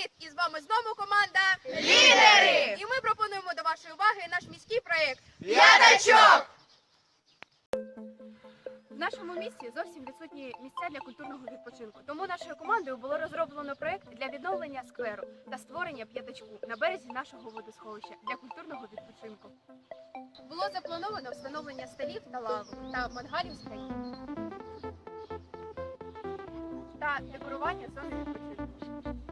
Привіт! І з вами знову команда Лідери! І ми пропонуємо до вашої уваги наш міський проєкт. П'ятачок! В нашому місті зовсім відсутні місця для культурного відпочинку. Тому нашою командою було розроблено проєкт для відновлення скверу та створення п'ятачку на березі нашого водосховища для культурного відпочинку. Було заплановано встановлення столів та лавок та мангалів з країн та декорування зони відпочинку.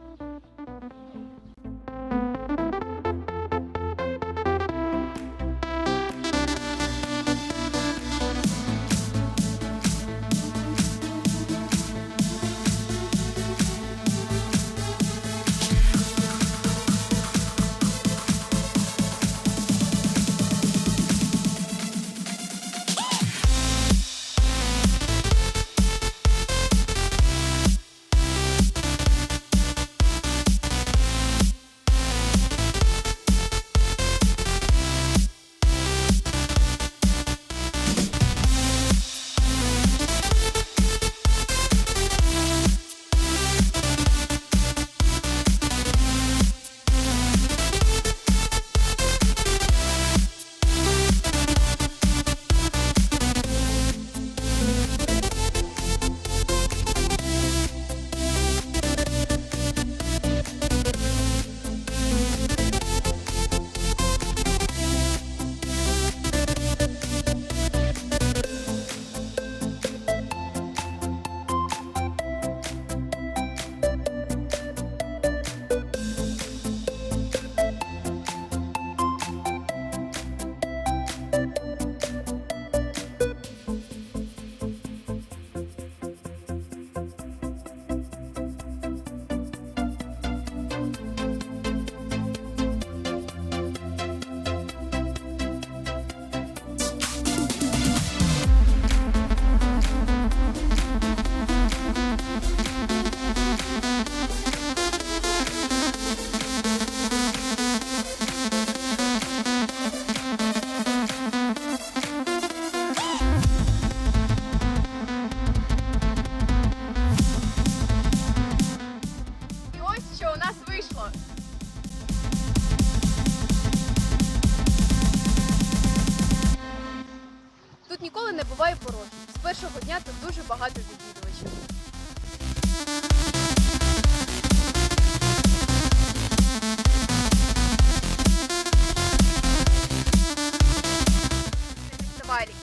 ніколи не буває порожньо. З першого дня тут дуже багато відвідувачів.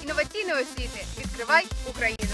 Інноваційної освіти відкривай Україну.